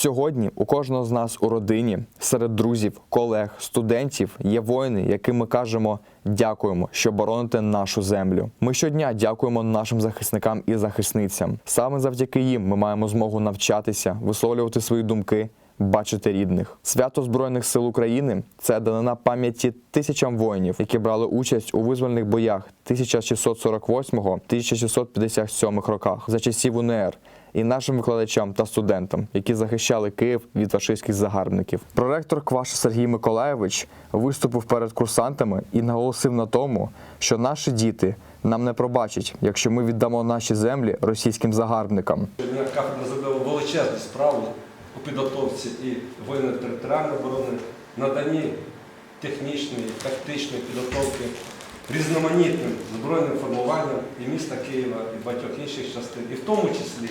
Сьогодні у кожного з нас у родині, серед друзів, колег, студентів є воїни, яким ми кажемо дякуємо, що бороните нашу землю. Ми щодня дякуємо нашим захисникам і захисницям. Саме завдяки їм ми маємо змогу навчатися, висловлювати свої думки. Бачити рідних свято Збройних сил України це данина пам'яті тисячам воїнів, які брали участь у визвольних боях 1648-1657 роках за часів УНР і нашим викладачам та студентам, які захищали Київ від фашистських загарбників. Проректор Кваша Сергій Миколаєвич виступив перед курсантами і наголосив на тому, що наші діти нам не пробачать, якщо ми віддамо наші землі російським загарбникам. Кафедра зробила величезну справу у підготовці і воєнної територіальної оборони, наданні технічної, тактичної підготовки різноманітним збройним формуванням і міста Києва, і багатьох інших частин, і в тому числі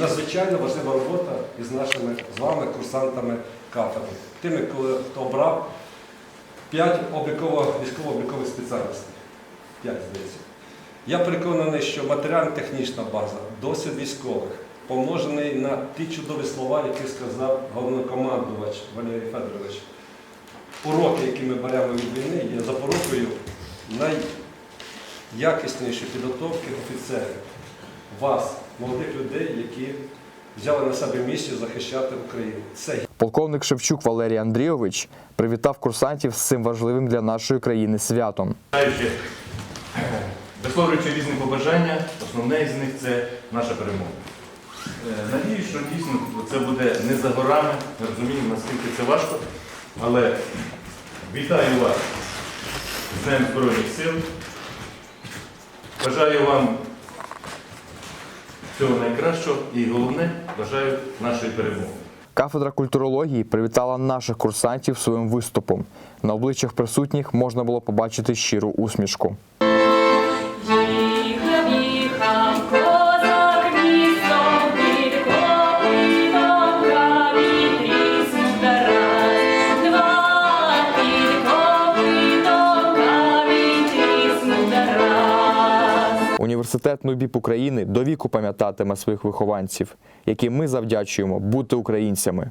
надзвичайно важлива робота із нашими з вами курсантами кафедри, тими, коли- хто обрав п'ять обліково військово-облікових спеціальностей. П'ять, здається. Я переконаний, що матеріально-технічна база, досвід військових, помножений на ті чудові слова, які сказав головнокомандувач Валерій Федорович. Уроки, які ми беремо від війни, є запорукою найякіснішої підготовки офіцерів, вас, молодих людей, які взяли на себе місію захищати Україну. Це Полковник Шевчук Валерій Андрійович привітав курсантів з цим важливим для нашої країни святом. Висловлюючи різні побажання, основне із них це наша перемога. Е, Надіюсь, що дійсно це буде не за горами, ми розуміємо, наскільки це важко, але вітаю вас з Днем Збройних сил. Бажаю вам всього найкращого і головне, бажаю нашої перемоги. Кафедра культурології привітала наших курсантів своїм виступом. На обличчях присутніх можна було побачити щиру усмішку. Університет НУБІП України до віку пам'ятатиме своїх вихованців, яким ми завдячуємо бути українцями.